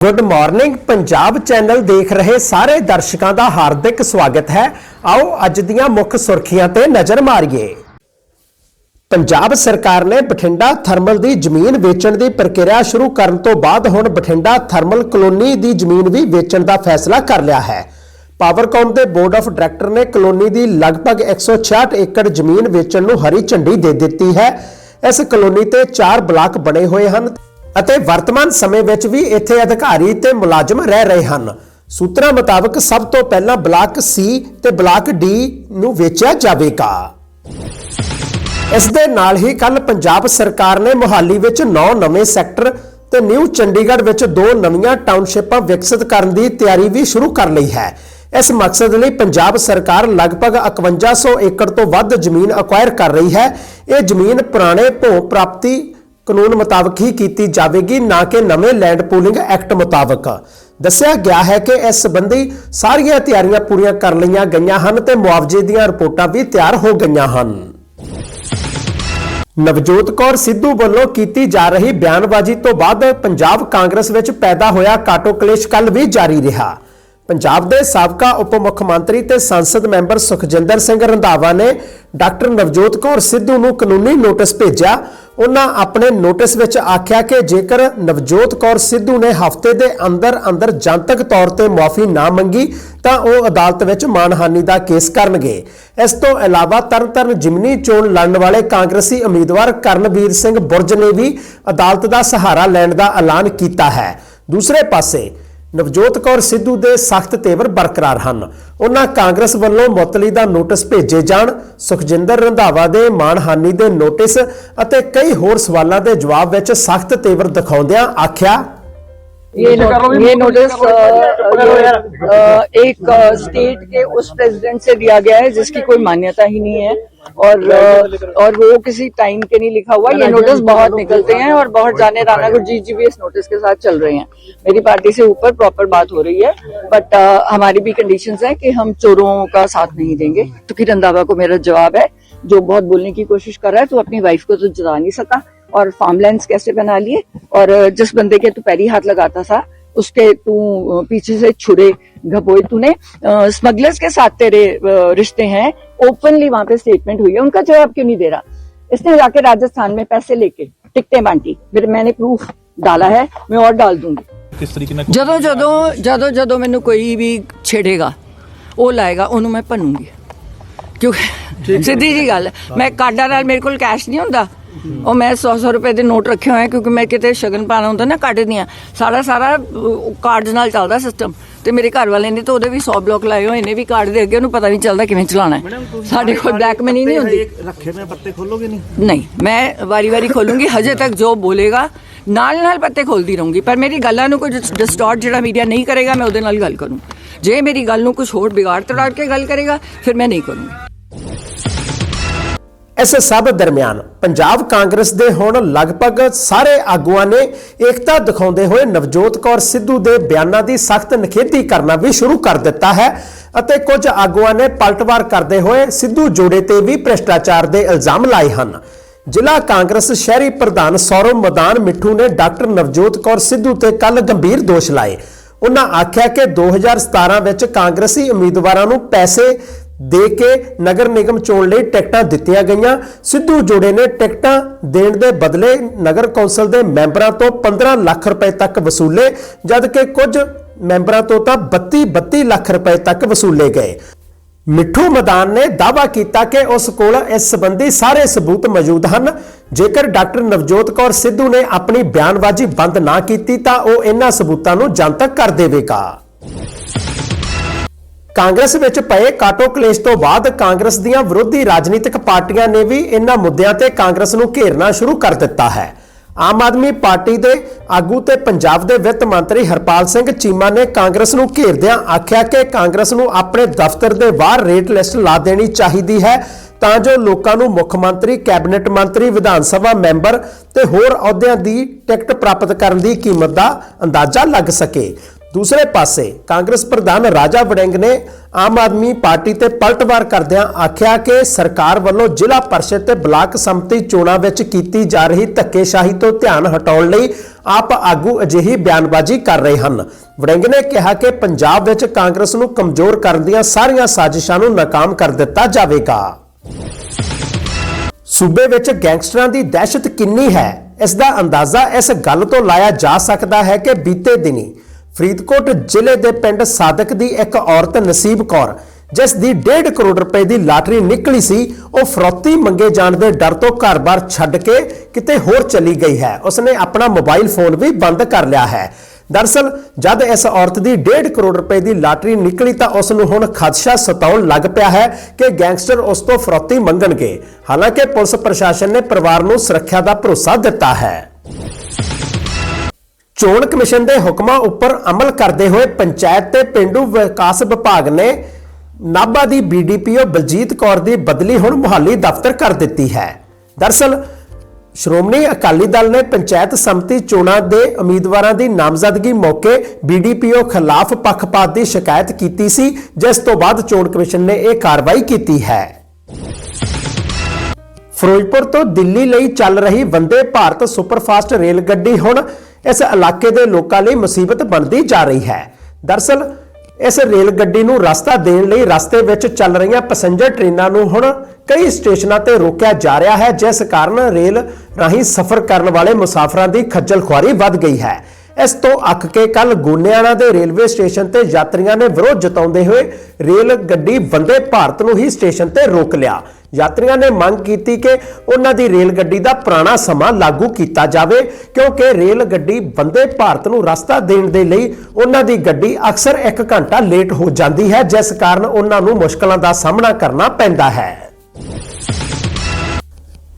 Good morning Punjab channel ਦੇਖ ਰਹੇ ਸਾਰੇ ਦਰਸ਼ਕਾਂ ਦਾ ਹਾਰਦਿਕ ਸਵਾਗਤ ਹੈ। ਆਓ ਅੱਜ ਦੀਆਂ ਮੁੱਖ ਸੁਰਖੀਆਂ ਤੇ ਨਜ਼ਰ ਮਾਰੀਏ। ਪੰਜਾਬ ਸਰਕਾਰ ਨੇ ਬਠਿੰਡਾ ਥਰਮਲ ਦੀ ਜ਼ਮੀਨ ਵੇਚਣ ਦੀ ਪ੍ਰਕਿਰਿਆ ਸ਼ੁਰੂ ਕਰਨ ਤੋਂ ਬਾਅਦ ਹੁਣ ਬਠਿੰਡਾ ਥਰਮਲ ਕਲੋਨੀ ਦੀ ਜ਼ਮੀਨ ਵੀ ਵੇਚਣ ਦਾ ਫੈਸਲਾ ਕਰ ਲਿਆ ਹੈ। ਪਾਵਰਕਾਮ ਦੇ ਬੋਰਡ ਆਫ ਡਾਇਰੈਕਟਰ ਨੇ ਕਲੋਨੀ ਦੀ ਲਗਭਗ 166 ਏਕੜ ਜ਼ਮੀਨ ਵੇਚਣ ਨੂੰ ਹਰੀ ਝੰਡੀ ਦੇ ਦਿੱਤੀ ਹੈ। ਇਸ ਕਲੋਨੀ ਤੇ 4 ਬਲਾਕ ਬਣੇ ਹੋਏ ਹਨ। ਅਤੇ ਵਰਤਮਾਨ ਸਮੇਂ ਵਿੱਚ ਵੀ ਇੱਥੇ ਅਧਿਕਾਰੀ ਤੇ ਮੁਲਾਜ਼ਮ ਰਹਿ ਰਹੇ ਹਨ। ਸੂਤਰਾਂ ਮੁਤਾਬਕ ਸਭ ਤੋਂ ਪਹਿਲਾਂ ਬਲਾਕ ਸੀ ਤੇ ਬਲਾਕ ਡੀ ਨੂੰ ਵੇਚਿਆ ਜਾਵੇਗਾ। ਇਸ ਦੇ ਨਾਲ ਹੀ ਕੱਲ ਪੰਜਾਬ ਸਰਕਾਰ ਨੇ ਮੁਹਾਲੀ ਵਿੱਚ 9 ਨਵੇਂ ਸੈਕਟਰ ਤੇ ਨਿਊ ਚੰਡੀਗੜ੍ਹ ਵਿੱਚ ਦੋ ਨਵੀਆਂ ਟਾਊਨਸ਼ਿਪਾਂ ਵਿਕਸਿਤ ਕਰਨ ਦੀ ਤਿਆਰੀ ਵੀ ਸ਼ੁਰੂ ਕਰ ਲਈ ਹੈ। ਇਸ ਮਕਸਦ ਲਈ ਪੰਜਾਬ ਸਰਕਾਰ ਲਗਭਗ 5100 ਏਕੜ ਤੋਂ ਵੱਧ ਜ਼ਮੀਨ ਅਕਵਾਇਰ ਕਰ ਰਹੀ ਹੈ। ਇਹ ਜ਼ਮੀਨ ਪੁਰਾਣੇ ਭੂ ਪ੍ਰਾਪਤੀ ਕਾਨੂੰਨ ਮੁਤਾਬਕ ਹੀ ਕੀਤੀ ਜਾਵੇਗੀ, ਨਾ ਕਿ ਨਵੇਂ ਲੈਂਡ ਪੂਲਿੰਗ ਐਕਟ ਮੁਤਾਬਕ। ਦੱਸਿਆ ਗਿਆ ਹੈ ਕਿ ਇਸ ਸੰਬੰਧੀ ਸਾਰੀਆਂ ਤਿਆਰੀਆਂ ਪੂਰੀਆਂ ਕਰ ਲਈਆਂ ਗਈਆਂ ਹਨ ਤੇ ਮੁਆਵਜ਼ੇ ਦੀਆਂ ਰਿਪੋਰਟਾਂ ਵੀ ਤਿਆਰ ਹੋ ਗਈਆਂ ਹਨ। ਨਵਜੋਤ ਕੌਰ ਸਿੱਧੂ ਵੱਲੋਂ ਕੀਤੀ ਜਾ ਰਹੀ ਬਿਆਨਬਾਜ਼ੀ ਤੋਂ ਬਾਅਦ ਪੰਜਾਬ ਕਾਂਗਰਸ ਵਿੱਚ ਪੈਦਾ ਹੋਇਆ ਕਾਟੋ ਕਲੇਸ਼ ਕੱਲ ਵੀ ਜਾਰੀ ਰਿਹਾ। ਪੰਜਾਬ ਦੇ ਸਾਬਕਾ ਉਪ ਮੁੱਖ ਮੰਤਰੀ ਤੇ ਸੰਸਦ ਮੈਂਬਰ ਸੁਖਜਿੰਦਰ ਸਿੰਘ ਰੰਧਾਵਾ ਨੇ ਡਾਕਟਰ ਨਵਜੋਤ ਕੌਰ ਸਿੱਧੂ ਨੂੰ ਕਾਨੂੰਨੀ ਨੋਟਿਸ ਭੇਜਿਆ ਉਹਨਾਂ ਆਪਣੇ ਨੋਟਿਸ ਵਿੱਚ ਆਖਿਆ ਕਿ ਜੇਕਰ ਨਵਜੋਤ ਕੌਰ ਸਿੱਧੂ ਨੇ ਹਫ਼ਤੇ ਦੇ ਅੰਦਰ ਅੰਦਰ ਜਨਤਕ ਤੌਰ ਤੇ ਮਾਫੀ ਨਾ ਮੰਗੀ, ਤਾਂ ਉਹ ਅਦਾਲਤ ਵਿੱਚ ਮਾਨਹਾਨੀ ਦਾ ਕੇਸ ਕਰਨਗੇ। ਇਸ ਤੋਂ ਇਲਾਵਾ ਤਰਨਤਾਰਨ ਜਿਮਨੀ ਚੋਣ ਲੜਨ ਵਾਲੇ ਕਾਂਗਰਸੀ ਉਮੀਦਵਾਰ ਕਰਨਵੀਰ ਸਿੰਘ ਬੁਰਜ ਨੇ ਵੀ ਅਦਾਲਤ ਦਾ ਸਹਾਰਾ ਲੈਣ ਦਾ ਐਲਾਨ ਕੀਤਾ ਹੈ। ਦੂਸਰੇ ਪਾਸੇ ਨਵਜੋਤ ਕੌਰ ਸਿੱਧੂ ਦੇ ਸਖਤ ਤੇਵਰ ਬਰਕਰਾਰ ਹਨ। ਉਹਨਾਂ ਕਾਂਗਰਸ ਵੱਲੋਂ ਮੁਅੱਤਲੀ ਦਾ ਨੋਟਿਸ ਭੇਜੇ ਜਾਣ, ਸੁਖਜਿੰਦਰ ਰੰਧਾਵਾ ਦੇ ਮਾਣਹਾਨੀ ਦੇ ਨੋਟਿਸ ਅਤੇ ਕਈ ਹੋਰ ਸਵਾਲਾਂ ਦੇ ਜਵਾਬ ਵਿੱਚ ਸਖਤ ਤੇਵਰ ਦਿਖਾਉਂਦਿਆਂ ਆਖਿਆ ये ये नोटिस एक स्टेट के उस प्रेसिडेंट से दिया गया है जिसकी कोई मान्यता ही नहीं है। और और वो किसी टाइम के नहीं लिखा हुआ। ये नोटिस बहुत निकलते हैं और बहुत जाने राना गुरजीत जी जी भी इस नोटिस के साथ चल रहे हैं। मेरी पार्टी से ऊपर प्रॉपर बात हो रही है। बट हमारी भी कंडीशन है कि हम चोरों का साथ नहीं देंगे। तो कि रंधावा को मेरा जवाब है। जो बहुत बोलने की कोशिश कर रहा है तो अपनी वाइफ को तो जता नहीं सका। और फार्मलैंड्स कैसे बना लिए और जिस बंदे के तू पैरी हाथ लगाता था उसके तू पीछे से छुरे घपोए तूने स्मगलर्स के साथ तेरे अ, रिश्ते हैं ओपनली वहां पे स्टेटमेंट हुई है उनका जवाब क्यों नहीं दे रहा इसने जाके राजस्थान में पैसे लेके टिकटें बांटी फिर मैंने प्रूफ डाला है मैं और डाल दूंगी ਕਿਸ ਤਰੀਕੇ ਨਾਲ ਜਦੋਂ ਜਦੋਂ ਜਦੋਂ ਜਦੋਂ ਮੈਨੂੰ ਕੋਈ ਵੀ ਛੇੜੇਗਾ ਉਹ ਲਾਏਗਾ ਉਹਨੂੰ ਮੈਂ ਭੰਨੂੰਗੀ ਕਿਉਂਕਿ ਸਿੱਧੀ ਜੀ ਗੱਲ ਹੈ। ਮੈਂ ਕਾਰਡਾਂ ਨਾਲ ਮੇਰੇ ਕੋਲ ਕੈਸ਼ ਨਹੀਂ ਹੁੰਦਾ ਉਹ ਮੈਂ 100 100 ਰੁਪਏ ਦੇ ਨੋਟ ਰੱਖੇ ਹੋਏ ਆ ਕਿਉਂਕਿ ਮੈਂ ਕਿਤੇ ਸ਼ਗਨ ਪਾਣਾ ਹੁੰਦਾ ਨਾ ਕਾਰਡ ਦੀਆਂ ਸਾਰਾ ਸਾਰਾ ਕਾਰਡਸ ਨਾਲ ਚੱਲਦਾ ਸਿਸਟਮ ਤੇ ਮੇਰੇ ਘਰ ਵਾਲੇ ਨੇ ਤਾਂ ਉਹਦੇ ਵੀ 100 ਬਲੌਕ ਲਾਏ ਹੋਏ ਨੇ ਵੀ ਕਾਰਡ ਦੇ ਅੱਗੇ ਉਹਨੂੰ ਪਤਾ ਨਹੀਂ ਚੱਲਦਾ ਕਿਵੇਂ ਚਲਾਉਣਾ ਹੈ। ਸਾਡੇ ਕੋਲ ਬਲੈਕ ਮਨੀ ਨਹੀਂ ਹੁੰਦੀ। ਰੱਖੇ ਮੈਂ ਪੱਤੇ ਖੋਲੋਗੇ ਨਹੀਂ? ਨਹੀਂ ਮੈਂ ਵਾਰੀ ਵਾਰੀ ਖੋਲੂੰਗੀ ਹਜੇ ਤੱਕ ਜੋ ਬੋਲੇਗਾ ਨਾਲ ਨਾਲ ਪੱਤੇ ਖੋਲਦੀ ਰਹੂੰਗੀ। ਪਰ ਮੇਰੀ ਗੱਲਾਂ ਨੂੰ ਕੋਈ ਡਿਸਟੋਰਟ ਜਿਹੜਾ ਮੀਡੀਆ ਨਹੀਂ ਕਰੇਗਾ ਮੈਂ ਉਹਦੇ ਨਾਲ ਗੱਲ ਕਰੂੰ। ਜੇ ਮੇਰੀ ਗੱਲ ਨੂੰ ਕੁਝ ਹੋਰ ਵਿਗਾੜ ਤੜਾੜ ਕੇ ਗੱਲ ਕਰੇਗਾ ਫਿਰ ਮੈਂ ਨਹੀਂ ਕਰੂੰਗੀ। ਇਸ ਸਭ ਦਰਮਿਆਨ, ਪੰਜਾਬ ਕਾਂਗਰਸ ਦੇ ਹੁਣ ਲਗਭਗ ਸਾਰੇ ਆਗੂਆਂ ਨੇ ਏਕਤਾ ਦਿਖਾਉਂਦੇ ਹੋਏ ਨਵਜੋਤ ਕੌਰ ਸਿੱਧੂ ਦੇ ਬਿਆਨਾਂ ਦੀ ਸਖਤ ਨਿਖੇਧੀ ਕਰਨਾ ਵੀ ਸ਼ੁਰੂ ਕਰ ਦਿੱਤਾ ਹੈ ਅਤੇ ਕੁਝ ਆਗੂਆਂ ਨੇ ਪਲਟਵਾਰ ਕਰਦੇ ਹੋਏ ਸਿੱਧੂ ਜੋੜੇ ਤੇ ਵੀ ਭ੍ਰਿਸ਼ਟਾਚਾਰ ਦੇ ਇਲਜ਼ਾਮ ਲਾਏ ਹਨ। ਜ਼ਿਲ੍ਹਾ ਕਾਂਗਰਸ ਸ਼ਹਿਰੀ ਪ੍ਰਧਾਨ ਸੌਰਵ ਮਦਾਨ ਮਿੱਠੂ ਨੇ ਡਾਕਟਰ ਨਵਜੋਤ ਕੌਰ ਸਿੱਧੂ ਤੇ ਕੱਲ ਗੰਭੀਰ ਦੋਸ਼ ਲਾਏ। ਉਹਨਾਂ ਆਖਿਆ ਕਿ 2017 ਵਿੱਚ ਕਾਂਗਰਸੀ ਉਮੀਦਵਾਰਾਂ ਨੂੰ ਪੈਸੇ ਦੇ ਕੇ ਨਗਰ ਨਿਗਮ ਚੋਣ ਲਈ ਟਿਕਟਾਂ ਦਿੱਤੀਆਂ ਗਈਆਂ। ਸਿੱਧੂ ਜੋੜੇ ਨੇ ਟਿਕਟਾਂ ਦੇਣ ਦੇ ਬਦਲੇ ਨਗਰ ਕੌਂਸਲ ਦੇ ਮੈਂਬਰਾਂ ਤੋਂ 15 ਲੱਖ ਰੁਪਏ ਤੱਕ ਵਸੂਲੇ, ਜਦਕਿ ਕੁਝ ਮੈਂਬਰਾਂ ਤੋਂ ਤਾਂ 32 32 ਲੱਖ ਰੁਪਏ ਤੱਕ ਵਸੂਲੇ ਗਏ। ਮਿੱਠੂ ਮਦਾਨ ਨੇ ਦਾਅਵਾ ਕੀਤਾ ਕਿ ਉਸ ਕੋਲ ਇਸ ਸੰਬੰਧੀ ਸਾਰੇ ਸਬੂਤ ਮੌਜੂਦ ਹਨ। ਜੇਕਰ ਡਾਕਟਰ ਨਵਜੋਤ ਕੌਰ ਸਿੱਧੂ ਨੇ ਆਪਣੀ ਬਿਆਨਬਾਜ਼ੀ ਬੰਦ ਨਾ ਕੀਤੀ ਤਾਂ ਉਹ ਇਹਨਾਂ ਸਬੂਤਾਂ ਨੂੰ ਜਨਤਕ ਕਰ ਦੇਵੇਗਾ। ਕਾਂਗਰਸ ਵਿੱਚ ਪਏ ਕਾਟੋ ਕਲੇਸ਼ ਤੋਂ ਬਾਅਦ ਕਾਂਗਰਸ ਦੀਆਂ ਵਿਰੋਧੀ ਰਾਜਨੀਤਿਕ ਪਾਰਟੀਆਂ ਨੇ ਵੀ ਇਹਨਾਂ ਮੁੱਦਿਆਂ ਤੇ ਕਾਂਗਰਸ ਨੂੰ ਘੇਰਨਾ ਸ਼ੁਰੂ ਕਰ ਦਿੱਤਾ ਹੈ। ਆਮ ਆਦਮੀ ਪਾਰਟੀ ਦੇ ਆਗੂ ਤੇ ਪੰਜਾਬ ਦੇ ਵਿੱਤ ਮੰਤਰੀ ਹਰਪਾਲ ਸਿੰਘ ਚੀਮਾ ਨੇ ਕਾਂਗਰਸ ਨੂੰ ਘੇਰਦਿਆਂ ਆਖਿਆ ਕਿ ਕਾਂਗਰਸ ਨੂੰ ਆਪਣੇ ਦਫ਼ਤਰ ਦੇ ਬਾਹਰ ਰੇਟ ਲਿਸਟ ਲਾ ਦੇਣੀ ਚਾਹੀਦੀ ਹੈ ਤਾਂ ਜੋ ਲੋਕਾਂ ਨੂੰ ਮੁੱਖ ਮੰਤਰੀ, ਕੈਬਨਿਟ ਮੰਤਰੀ, ਵਿਧਾਨ ਸਭਾ ਮੈਂਬਰ ਤੇ ਹੋਰ ਅਹੁਦਿਆਂ ਦੀ ਟਿਕਟ ਪ੍ਰਾਪਤ ਕਰਨ ਦੀ ਕੀਮਤ ਦਾ ਅੰਦਾਜ਼ਾ ਲੱਗ ਸਕੇ। ਦੂਸਰੇ ਪਾਸੇ ਕਾਂਗਰਸ ਪ੍ਰਧਾਨ ਰਾਜਾ ਵੜਿੰਗ ਨੇ ਆਮ ਆਦਮੀ ਪਾਰਟੀ ਤੇ ਪਲਟਵਾਰ ਕਰਦਿਆਂ ਆਖਿਆ ਕਿ ਸਰਕਾਰ ਵੱਲੋਂ ਜ਼ਿਲ੍ਹਾ ਪਰਿਸ਼ਦ ਤੇ ਬਲਾਕ ਸੰਮਤੀ ਚੋਣਾਂ ਵਿੱਚ ਕੀਤੀ ਜਾ ਰਹੀ ਧੱਕੇਸ਼ਾਹੀ ਤੋਂ ਧਿਆਨ ਹਟਾਉਣ ਲਈ ਆਪ ਆਗੂ ਅਜਿਹੀ ਬਿਆਨਬਾਜ਼ੀ ਕਰ ਰਹੇ ਹਨ। ਵੜਿੰਗ ਨੇ ਕਿਹਾ ਕਿ ਪੰਜਾਬ ਵਿੱਚ ਕਾਂਗਰਸ ਨੂੰ ਕਮਜ਼ੋਰ ਕਰਨ ਦੀਆਂ ਸਾਰੀਆਂ ਸਾਜ਼ਿਸ਼ਾਂ ਨੂੰ ਨਾਕਾਮ ਕਰ ਦਿੱਤਾ ਜਾਵੇਗਾ। ਸੂਬੇ ਵਿੱਚ ਗੈਂਗਸਟਰਾਂ ਦੀ ਦਹਿਸ਼ਤ ਕਿੰਨੀ ਹੈ? ਇਸ ਦਾ ਅੰਦਾਜ਼ਾ ਇਸ ਗੱਲ ਤੋਂ ਲਾਇਆ ਜਾ ਸਕਦਾ ਹੈ ਕਿ ਬੀਤੇ ਦਿਨੀ ਫਰੀਦਕੋਟ ਜ਼ਿਲ੍ਹੇ ਦੇ ਪਿੰਡ ਸਾਦਕ ਦੀ ਇੱਕ ਔਰਤ ਨਸੀਬ ਕੌਰ, ਜਿਸ ਦੀ 1.5 ਕਰੋੜ ਰੁਪਏ ਦੀ ਲਾਟਰੀ ਨਿਕਲੀ ਸੀ, ਉਹ ਫਰੋਤੀ ਮੰਗੇ ਜਾਣ ਦੇ ਡਰ ਤੋਂ ਘਰ-ਬਾਰ ਛੱਡ ਕੇ ਕਿਤੇ ਹੋਰ ਚਲੀ ਗਈ ਹੈ। ਉਸਨੇ ਆਪਣਾ ਮੋਬਾਈਲ ਫੋਨ ਵੀ ਬੰਦ ਕਰ ਲਿਆ ਹੈ। ਦਰਸਲ, ਜਦ ਇਸ ਔਰਤ ਦੀ 1.5 ਕਰੋੜ ਰੁਪਏ ਦੀ ਲਾਟਰੀ ਨਿਕਲੀ ਤਾਂ ਉਸ ਨੂੰ ਹੁਣ ਖਦਸ਼ਾ ਸਤਾਉਣ ਲੱਗ ਪਿਆ ਹੈ ਕਿ ਗੈਂਗਸਟਰ ਉਸ ਤੋਂ ਫਰੋਤੀ ਮੰਗਣਗੇ। ਹਾਲਾਂਕਿ ਪੁਲਿਸ ਪ੍ਰਸ਼ਾਸਨ ਨੇ ਪਰਿਵਾਰ ਨੂੰ ਸੁਰੱਖਿਆ ਦਾ ਭਰੋਸਾ ਦਿੱਤਾ ਹੈ। ਚੋਣ ਕਮਿਸ਼ਨ ਦੇ ਹੁਕਮਾਂ ਉੱਪਰ ਅਮਲ ਕਰਦੇ ਹੋਏ ਪੰਚਾਇਤ ਤੇ ਪਿੰਡੂ ਵਿਕਾਸ ਵਿਭਾਗ ਨੇ ਨਾਭਾ ਦੀ ਬੀਡੀਪੀਓ ਬਲਜੀਤ ਕੌਰ ਦੀ ਬਦਲੀ ਹੁਣ ਮੁਹਾਲੀ ਦਫ਼ਤਰ ਕਰ ਦਿੱਤੀ ਹੈ। ਦਰਸਲ, ਸ਼੍ਰੋਮਣੀ ਅਕਾਲੀ ਦਲ ਨੇ ਪੰਚਾਇਤ ਸੰਮਤੀ ਚੋਣਾਂ ਦੇ ਉਮੀਦਵਾਰਾਂ ਦੀ ਨਾਮਜ਼ਦਗੀ ਮੌਕੇ ਬੀਡੀਪੀਓ ਖਿਲਾਫ ਪੱਖਪਾਤ ਦੀ ਸ਼ਿਕਾਇਤ ਕੀਤੀ ਸੀ, ਜਿਸ ਤੋਂ ਬਾਅਦ ਚੋਣ ਕਮਿਸ਼ਨ ਨੇ ਇਹ ਕਾਰਵਾਈ ਕੀਤੀ ਹੈ। ਫਿਰੋਜ਼ਪੁਰ ਤੋਂ ਦਿੱਲੀ ਲਈ ਚੱਲ ਰਹੀ ਵੰਦੇ ਭਾਰਤ ਸੁਪਰਫਾਸਟ ਰੇਲ ਗੱਡੀ ਹੁਣ ਇਸ ਇਲਾਕੇ ਦੇ ਲੋਕਾਂ ਲਈ ਮੁਸੀਬਤ ਬਣਦੀ ਜਾ ਰਹੀ ਹੈ। ਦਰਸਲ, ਇਸ ਰੇਲ ਗੱਡੀ ਨੂੰ ਰਸਤਾ ਦੇਣ ਲਈ ਰਸਤੇ ਵਿੱਚ ਚੱਲ ਰਹੀਆਂ ਪੈਸੇਂਜਰ ਟ੍ਰੇਨਾਂ ਨੂੰ ਹੁਣ ਕਈ ਸਟੇਸ਼ਨਾਂ ਤੇ ਰੋਕਿਆ ਜਾ ਰਿਹਾ ਹੈ, ਜਿਸ ਕਾਰਨ ਰੇਲ ਰਾਹੀਂ ਸਫ਼ਰ ਕਰਨ ਵਾਲੇ ਮੁਸਾਫਰਾਂ ਦੀ ਖੱਜਲ ਖੁਆਰੀ ਵੱਧ ਗਈ ਹੈ। ਇਸ ਤੋਂ ਅੱਕ ਕੇ ਕੱਲ ਗੋਨਿਆਣਾ ਦੇ ਰੇਲਵੇ ਸਟੇਸ਼ਨ ਤੇ ਯਾਤਰੀਆਂ ਨੇ ਵਿਰੋਧ ਜਤਾਉਂਦੇ ਹੋਏ ਰੇਲ ਗੱਡੀ ਵੰਦੇ ਭਾਰਤ ਨੂੰ ਹੀ ਸਟੇਸ਼ਨ ਤੇ ਰੋਕ ਲਿਆ। ਯਾਤਰੀਆਂ ਨੇ ਮੰਗ ਕੀਤੀ ਕਿ ਉਹਨਾਂ ਦੀ ਰੇਲ ਗੱਡੀ ਦਾ ਪੁਰਾਣਾ ਸਮਾਂ ਲਾਗੂ ਕੀਤਾ ਜਾਵੇ, ਕਿਉਂਕਿ ਰੇਲ ਗੱਡੀ ਵੰਦੇ ਭਾਰਤ ਨੂੰ ਰਸਤਾ ਦੇਣ ਦੇ ਲਈ ਉਹਨਾਂ ਦੀ ਗੱਡੀ ਅਕਸਰ 1 ਘੰਟਾ ਲੇਟ ਹੋ ਜਾਂਦੀ ਹੈ, ਜਿਸ ਕਾਰਨ ਉਹਨਾਂ ਨੂੰ ਮੁਸ਼ਕਲਾਂ ਦਾ ਸਾਹਮਣਾ ਕਰਨਾ ਪੈਂਦਾ ਹੈ।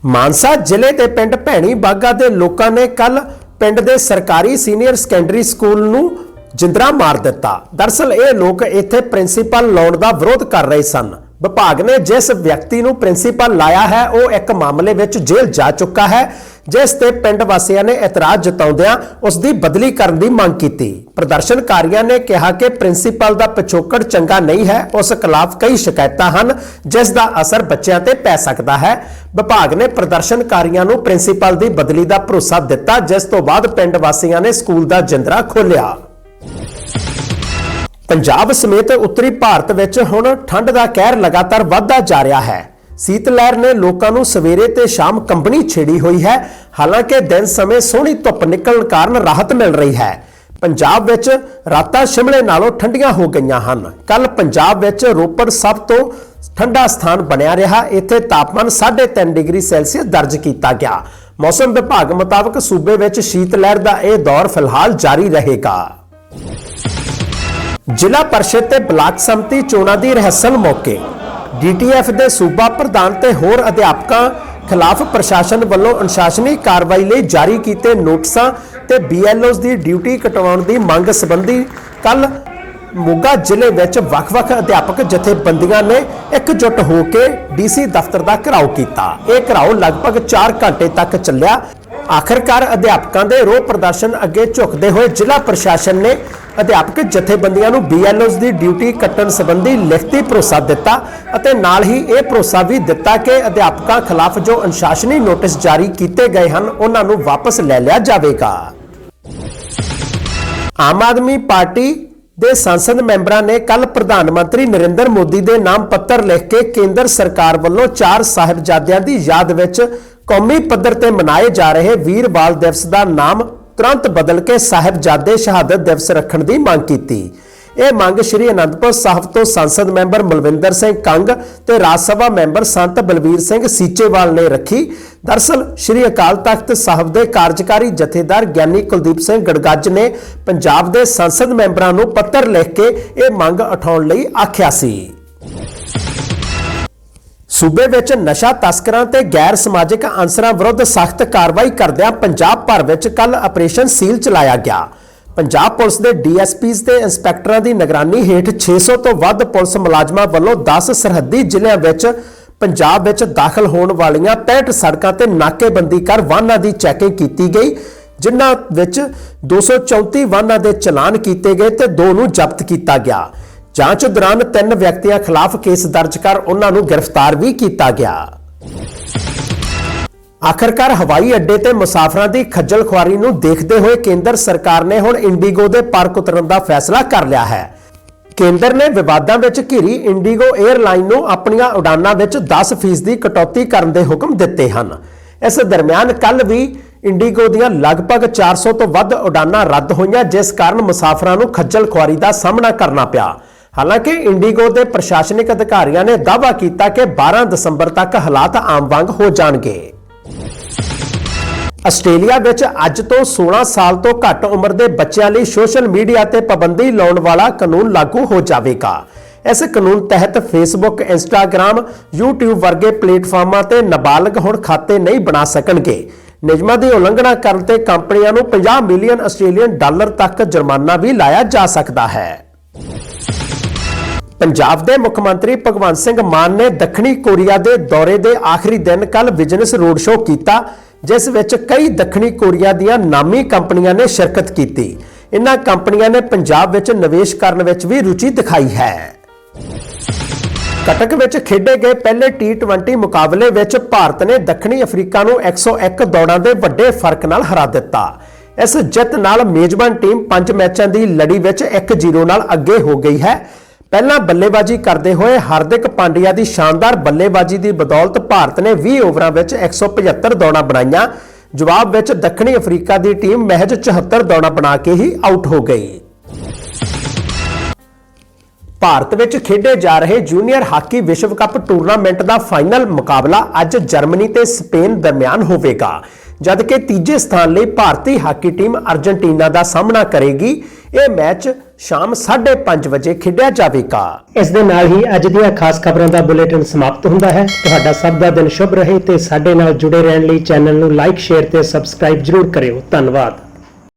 ਮਾਨਸਾ ਜ਼ਿਲ੍ਹੇ ਦੇ ਪਿੰਡ ਭੈਣੀ ਬਾਗਾ ਦੇ ਲੋਕਾਂ ਨੇ ਕੱਲ ਪਿੰਡ ਦੇ ਸਰਕਾਰੀ ਸੀਨੀਅਰ ਸੈਕੰਡਰੀ ਸਕੂਲ ਨੂੰ ਜਿੰਦਰਾ ਮਾਰ ਦਿੱਤਾ। ਦਰਸਲ ਇਹ ਲੋਕ ਇੱਥੇ ਪ੍ਰਿੰਸੀਪਲ ਲਾਉਣ ਦਾ ਵਿਰੋਧ ਕਰ ਰਹੇ ਸਨ। ਵਿਭਾਗ ਨੇ ਜਿਸ ਵਿਅਕਤੀ ਨੂੰ ਪ੍ਰਿੰਸੀਪਲ ਲਾਇਆ ਹੈ, ਉਹ ਇੱਕ ਮਾਮਲੇ ਵਿੱਚ ਜੇਲ੍ਹ ਜਾ ਚੁੱਕਾ ਹੈ, ਜਿਸ ਤੇ ਪਿੰਡ ਵਾਸੀਆਂ ਨੇ ਇਤਰਾਜ਼ ਜਤਾਉਂਦਿਆਂ ਉਸ ਦੀ ਬਦਲੀ ਕਰਨ ਦੀ ਮੰਗ ਕੀਤੀ। ਪ੍ਰਦਰਸ਼ਨਕਾਰੀਆਂ ਨੇ ਕਿਹਾ ਕਿ ਪ੍ਰਿੰਸੀਪਲ ਦਾ ਪਿਛੋਕੜ ਚੰਗਾ ਨਹੀਂ ਹੈ, ਉਸ ਖਿਲਾਫ ਕਈ ਸ਼ਿਕਾਇਤਾਂ ਹਨ, ਜਿਸ ਦਾ ਅਸਰ ਬੱਚਿਆਂ ਤੇ ਪੈ ਸਕਦਾ ਹੈ। ਵਿਭਾਗ ਨੇ ਪ੍ਰਦਰਸ਼ਨਕਾਰੀਆਂ ਨੂੰ ਪ੍ਰਿੰਸੀਪਲ ਦੀ ਬਦਲੀ ਦਾ ਭਰੋਸਾ ਦਿੱਤਾ, ਜਿਸ ਤੋਂ ਬਾਅਦ ਪਿੰਡ ਵਾਸੀਆਂ ਨੇ ਸਕੂਲ ਦਾ ਜਿੰਦਰਾ ਖੋਲ੍ਹਿਆ। ਪੰਜਾਬ ਸਮੇਤ ਉੱਤਰੀ ਭਾਰਤ ਵਿੱਚ ਹੁਣ ਠੰਡ ਦਾ ਕਹਿਰ ਲਗਾਤਾਰ ਵਧਦਾ ਜਾ ਰਿਹਾ ਹੈ। ਸੀਤ ਲਹਿਰ ਨੇ ਲੋਕਾਂ ਨੂੰ ਸਵੇਰੇ ਤੇ ਸ਼ਾਮ ਕੰਬਣੀ ਛੇੜੀ ਹੋਈ ਹੈ। ਹਾਲਾਂਕਿ ਦਿਨ ਸਮੇਂ ਸੋਹਣੀ ਧੁੱਪ ਨਿਕਲਣ ਕਾਰਨ ਰਾਹਤ ਮਿਲ ਰਹੀ ਹੈ। ਪੰਜਾਬ ਵਿੱਚ ਰਾਤਾਂ ਸ਼ਿਮਲੇ ਨਾਲੋਂ ਠੰਡੀਆਂ ਹੋ ਗਈਆਂ ਹਨ। ਕੱਲ ਪੰਜਾਬ ਵਿੱਚ ਰੋਪੜ ਸਭ ਤੋਂ ਠੰਡਾ ਸਥਾਨ ਬਣਿਆ ਰਿਹਾ। ਇੱਥੇ ਤਾਪਮਾਨ 3.5 ਡਿਗਰੀ ਸੈਲਸੀਅਸ ਦਰਜ ਕੀਤਾ ਗਿਆ। ਮੌਸਮ ਵਿਭਾਗ ਮੁਤਾਬਕ ਸੂਬੇ ਵਿੱਚ ਸ਼ੀਤ ਲਹਿਰ ਦਾ ਇਹ ਦੌਰ ਫਿਲਹਾਲ ਜਾਰੀ ਰਹੇਗਾ। ਜ਼ਿਲ੍ਹਾ ਪਰਿਸ਼ਦ ਤੇ ਬਲਾਕ ਸੰਮਤੀ ਚੋਣਾਂ ਦੀ ਰਹਿਸਲ ਮੌਕੇ। ਡੀਟੀਐਫ ਦੇ ਸੂਬਾ ਪ੍ਰਧਾਨ ਤੇ ਹੋਰ ਅਧਿਆਪਕਾਂ ਖਿਲਾਫ ਪ੍ਰਸ਼ਾਸਨ ਵੱਲੋਂ ਅਨੁਸ਼ਾਸਨੀ ਕਾਰਵਾਈ ਲਈ ਜਾਰੀ ਕੀਤੇ ਨੋਟਿਸਾਂ ਤੇ ਬੀਐਲਓਜ਼ ਦੀ ਡਿਊਟੀ ਕਟਵਾਉਣ ਦੀ ਮੰਗ ਸੰਬੰਧੀ ਕੱਲ ਮੋਗਾ ਜ਼ਿਲ੍ਹੇ ਵਿੱਚ ਵੱਖ-ਵੱਖ ਅਧਿਆਪਕ ਜਥੇਬੰਦੀਆਂ ਨੇ ਇਕਜੁੱਟ ਹੋ ਕੇ ਡੀਸੀ ਦਫ਼ਤਰ ਦਾ ਘਿਰਾਓ ਕੀਤਾ। ਇਹ ਘਿਰਾਓ ਲਗਭਗ 4 ਘੰਟੇ ਤੱਕ ਚੱਲਿਆ। ਆਖਰਕਾਰ ਅਧਿਆਪਕਾਂ ਦੇ ਰੋਹ ਪ੍ਰਦਰਸ਼ਨ ਅੱਗੇ ਝੁਕਦੇ ਹੋਏ ਜ਼ਿਲ੍ਹਾ ਪ੍ਰਸ਼ਾਸਨ ਨੇ ਅਧਿਆਪਕ ਜਥੇਬੰਦੀਆਂ ਨੂੰ ਬੀਐਲਓਜ਼ ਦੀ ਡਿਊਟੀ ਕੱਟਣ ਸੰਬੰਧੀ ਲਿਖਤੀ ਭਰੋਸਾ ਦਿੱਤਾ ਅਤੇ ਨਾਲ ਹੀ ਇਹ ਭਰੋਸਾ ਵੀ ਦਿੱਤਾ ਕਿ ਅਧਿਆਪਕਾਂ ਖਿਲਾਫ ਜੋ ਅਨੁਸ਼ਾਸਨੀ ਨੋਟਿਸ ਜਾਰੀ ਕੀਤੇ ਗਏ ਹਨ, ਉਹਨਾਂ ਨੂੰ ਵਾਪਸ ਲੈ ਲਿਆ ਜਾਵੇਗਾ। ਆਮ ਆਦਮੀ ਪਾਰਟੀ ਦੇ ਸੰਸਦ ਮੈਂਬਰਾਂ ਨੇ ਕੱਲ ਪ੍ਰਧਾਨ ਮੰਤਰੀ ਨਰਿੰਦਰ ਮੋਦੀ ਦੇ ਨਾਮ ਪੱਤਰ ਲਿਖ ਕੇ ਕੇਂਦਰ ਸਰਕਾਰ ਵੱਲੋਂ ਚਾਰ ਸਾਹਿਬਜ਼ਾਦਿਆਂ ਦੀ ਯਾਦ ਵਿੱਚ ਕੌਮੀ ਪੱਧਰ ਤੇ ਮਨਾਏ ਜਾ ਰਹੇ ਵੀਰ ਬਾਲ ਦਿਵਸ ਦਾ ਨਾਮ ਤੁਰੰਤ ਬਦਲ ਕੇ ਸਾਹਿਬਜ਼ਾਦੇ ਸ਼ਹਾਦਤ ਦਿਵਸ ਰੱਖਣ ਦੀ ਮੰਗ ਕੀਤੀ। ਇਹ ਮੰਗ ਸ਼੍ਰੀ ਅਨੰਦਪੁਰ ਸਾਹਿਬ ਤੋਂ ਸੰਸਦ ਮੈਂਬਰ ਮਲਵਿੰਦਰ ਸਿੰਘ ਕੰਗ ਤੇ ਰਾਜ ਸਭਾ ਮੈਂਬਰ ਸੰਤ ਬਲਬੀਰ ਸਿੰਘ ਸੀਚੇਵਾਲ ਨੇ ਰੱਖੀ। ਦਰਸਲ, ਸ਼੍ਰੀ ਅਕਾਲ ਤਖਤ ਸਾਹਿਬ ਦੇ ਕਾਰਜਕਾਰੀ ਜਥੇਦਾਰ ਗਿਆਨੀ ਕੁਲਦੀਪ ਸਿੰਘ ਗੜਗੱਜ ਨੇ ਪੰਜਾਬ ਦੇ ਸੰਸਦ ਮੈਂਬਰਾਂ ਨੂੰ ਪੱਤਰ ਲਿਖ ਕੇ ਇਹ ਮੰਗ ਉਠਾਉਣ ਲਈ ਆਖਿਆ ਸੀ। ਸੂਬੇ ਵਿੱਚ ਨਸ਼ਾ ਤਸਕਰਾਂ ਤੇ ਗੈਰ ਸਮਾਜਿਕ ਅਨਸਰਾਂ ਵਿਰੁੱਧ ਸਖਤ ਕਾਰਵਾਈ ਕਰਦਿਆਂ ਪੰਜਾਬ ਭਰ ਵਿੱਚ ਕੱਲ ਆਪਰੇਸ਼ਨ ਸੀਲ ਚਲਾਇਆ ਗਿਆ। ਪੰਜਾਬ ਪੁਲਿਸ ਦੇ ਡੀਐਸਪੀਜ਼ ਤੇ ਇੰਸਪੈਕਟਰਾਂ ਦੀ ਨਿਗਰਾਨੀ ਹੇਠ 600 ਤੋਂ ਵੱਧ ਪੁਲਿਸ ਮੁਲਾਜ਼ਮਾਂ ਵੱਲੋਂ 10 ਸਰਹੱਦੀ ਜ਼ਿਲ੍ਹਿਆਂ ਵਿੱਚ ਪੰਜਾਬ ਵਿੱਚ ਦਾਖਲ ਹੋਣ ਵਾਲੀਆਂ 65 ਸੜਕਾਂ ਤੇ ਨਾਕੇਬੰਦੀ ਕਰ ਵਾਹਨਾਂ ਦੀ ਚੈਕਿੰਗ ਕੀਤੀ ਗਈ, ਜਿਨ੍ਹਾਂ ਵਿੱਚ 234 ਵਾਹਨਾਂ ਦੇ ਚਲਾਨ ਕੀਤੇ ਗਏ ਤੇ ਦੋ ਨੂੰ ਜ਼ਬਤ ਕੀਤਾ ਗਿਆ। ਜਾਂਚ ਦੌਰਾਨ ਤਿੰਨ ਵਿਅਕਤੀਆਂ ਖਿਲਾਫ ਕੇਸ ਦਰਜ ਕਰ ਉਹਨਾਂ ਨੂੰ ਗ੍ਰਿਫਤਾਰ ਵੀ ਕੀਤਾ ਗਿਆ। ਆਖਰਕਾਰ ਹਵਾਈ ਅੱਡੇ ਤੇ ਮੁਸਾਫਰਾਂ ਦੀ ਖੱਜਲ ਖੁਆਰੀ ਨੂੰ ਦੇਖਦੇ ਹੋਏ ਕੇਂਦਰ ਸਰਕਾਰ ਨੇ ਹੁਣ ਇੰਡੀਗੋ ਦੇ ਪਾਰਕ ਉਤਰਨ ਦਾ ਫੈਸਲਾ ਕਰ ਲਿਆ ਹੈ। ਕੇਂਦਰ ਨੇ ਵਿਵਾਦਾਂ ਵਿੱਚ ਘਿਰੀ ਇੰਡੀਗੋ 에ਅਰਲਾਈਨ ਨੂੰ ਆਪਣੀਆਂ ਉਡਾਨਾਂ ਵਿੱਚ 10% ਦੀ ਕਟੌਤੀ ਕਰਨ ਦੇ ਹੁਕਮ ਦਿੱਤੇ ਹਨ। ਇਸ ਦਰਮਿਆਨ ਕੱਲ ਵੀ ਇੰਡੀਗੋ ਦੀਆਂ ਲਗਭਗ 400 ਤੋਂ ਵੱਧ ਉਡਾਨਾਂ ਰੱਦ ਹੋਈਆਂ, ਜਿਸ ਕਾਰਨ ਮੁਸਾਫਰਾਂ ਨੂੰ ਖੱਜਲ ਖੁਆਰੀ ਦਾ ਸਾਹਮਣਾ ਕਰਨਾ ਪਿਆ। ਹਾਲਾਂਕਿ ਇੰਡੀਗੋ ਦੇ ਪ੍ਰਸ਼ਾਸਨਿਕ ਅਧਿਕਾਰੀਆਂ ਨੇ ਦਾਅਵਾ ਕੀਤਾ ਕਿ 12 ਦਸੰਬਰ ਤੱਕ ਹਾਲਾਤ ਆਮ ਵਾਂਗ ਹੋ ਜਾਣਗੇ। ਆਸਟ੍ਰੇਲੀਆ ਵਿੱਚ ਅੱਜ ਤੋਂ 16 ਸਾਲ ਤੋਂ ਘੱਟ ਉਮਰ ਦੇ ਬੱਚਿਆਂ ਲਈ ਸੋਸ਼ਲ ਮੀਡੀਆ ਤੇ ਪਾਬੰਦੀ ਲਾਉਣ ਵਾਲਾ ਕਾਨੂੰਨ ਲਾਗੂ ਹੋ ਜਾਵੇਗਾ। ਇਸ ਕਾਨੂੰਨ ਤਹਿਤ ਫੇਸਬੁੱਕ ਇੰਸਟਾਗ੍ਰam YouTube ਵਰਗੇ ਪਲੇਟਫਾਰਮਾਂ ਤੇ ਨਾਬਾਲਗ ਹੁਣ ਖਾਤੇ ਨਹੀਂ ਬਣਾ ਸਕਣਗੇ। ਨਿਯਮਾਂ ਦੀ ਉਲੰਘਣਾ ਕਰਨ ਤੇ ਕੰਪਨੀਆਂ ਨੂੰ 50 ਮਿਲੀਅਨ ਆਸਟ੍ਰੇਲੀਅਨ ਡਾਲਰ ਤੱਕ ਜੁਰਮਾਨਾ ਵੀ ਲਾਇਆ ਜਾ ਸਕਦਾ ਹੈ। ਪੰਜਾਬ ਦੇ ਮੁੱਖ ਮੰਤਰੀ ਭਗਵੰਤ ਸਿੰਘ ਮਾਨ ਨੇ ਦੱਖਣੀ ਕੋਰੀਆ ਦੇ ਦੌਰੇ ਦੇ ਆਖਰੀ ਦਿਨ ਕੱਲ ਬਿਜ਼ਨਸ ਰੋਡ ਸ਼ੋਅ ਕੀਤਾ, ਜਿਸ ਵਿੱਚ ਕਈ ਦੱਖਣੀ ਕੋਰੀਆ ਦੀਆਂ ਨਾਮੀ ਕੰਪਨੀਆਂ ਨੇ ਸ਼ਿਰਕਤ ਕੀਤੀ। ਇਨ੍ਹਾਂ ਕੰਪਨੀਆਂ ਨੇ ਪੰਜਾਬ ਵਿੱਚ ਨਿਵੇਸ਼ ਕਰਨ ਵਿੱਚ ਵੀ ਰੁਚੀ ਦਿਖਾਈ ਹੈ। ਕਟਕ ਵਿੱਚ ਖੇਡੇ ਗਏ ਪਹਿਲੇ T20 ਮੁਕਾਬਲੇ ਵਿੱਚ ਭਾਰਤ ਨੇ ਦੱਖਣੀ ਅਫਰੀਕਾ ਨੂੰ 101 ਦੌੜਾਂ ਦੇ ਵੱਡੇ ਫ਼ਰਕ ਨਾਲ ਹਰਾ ਦਿੱਤਾ। ਇਸ ਜਿੱਤ ਨਾਲ ਮੇਜ਼ਬਾਨ ਟੀਮ 5 ਮੈਚਾਂ ਦੀ ਲੜੀ ਵਿੱਚ 1-0 ਨਾਲ ਅੱਗੇ ਹੋ ਗਈ ਹੈ। ਪਹਿਲਾਂ ਬੱਲੇਬਾਜ਼ੀ ਕਰਦੇ ਹੋਏ ਹਾਰਦਿਕ ਪਾਂਡਿਆ ਦੀ ਸ਼ਾਨਦਾਰ ਬੱਲੇਬਾਜ਼ੀ ਦੀ ਬਦੌਲਤ ਭਾਰਤ ਨੇ 20 ਓਵਰਾਂ ਵਿੱਚ 175 ਦੌੜਾਂ ਬਣਾਈਆਂ। ਜਵਾਬ ਵਿੱਚ ਦੱਖਣੀ ਅਫਰੀਕਾ ਦੀ ਟੀਮ ਮਹਿਜ 74 ਦੌੜਾਂ ਬਣਾ ਕੇ ਹੀ ਆਊਟ ਹੋ ਗਈ। ਭਾਰਤ ਵਿੱਚ ਖੇਡੇ ਜਾ ਰਹੇ ਜੂਨੀਅਰ ਹਾਕੀ ਵਿਸ਼ਵ ਕੱਪ ਟੂਰਨਾਮੈਂਟ ਦਾ ਫਾਈਨਲ ਮੁਕਾਬਲਾ ਅੱਜ ਜਰਮਨੀ ਤੇ ਸਪੇਨ ਦਰਮਿਆਨ ਹੋਵੇਗਾ। ਜਦਕਿ ਤੀਜੇ ਸਥਾਨ ਲਈ ਭਾਰਤੀ ਹਾਕੀ ਟੀਮ ਅਰਜنٹੀਨਾ ਦਾ ਸਾਹਮਣਾ ਕਰੇਗੀ। ਇਹ ਮੈਚ ਸ਼ਾਮ 5:30 ਵਜੇ ਖੇਡਿਆ ਜਾਵੇਗਾ। ਇਸ ਦੇ ਨਾਲ ਹੀ ਅੱਜ ਦੀਆਂ ਖਾਸ ਖਬਰਾਂ ਦਾ ਬੁਲੇਟਿਨ ਸਮਾਪਤ ਹੁੰਦਾ ਹੈ। ਤੁਹਾਡਾ ਸਭ ਦਾ ਦਿਨ ਸ਼ੁਭ ਰਹੇ ਤੇ ਸਾਡੇ ਨਾਲ ਜੁੜੇ ਰਹਿਣ ਲਈ ਚੈਨਲ ਨੂੰ ਲਾਈਕ, ਸ਼ੇਅਰ ਤੇ ਸਬਸਕ੍ਰਾਈਬ ਜਰੂਰ ਕਰਿਓ। ਧੰਨਵਾਦ।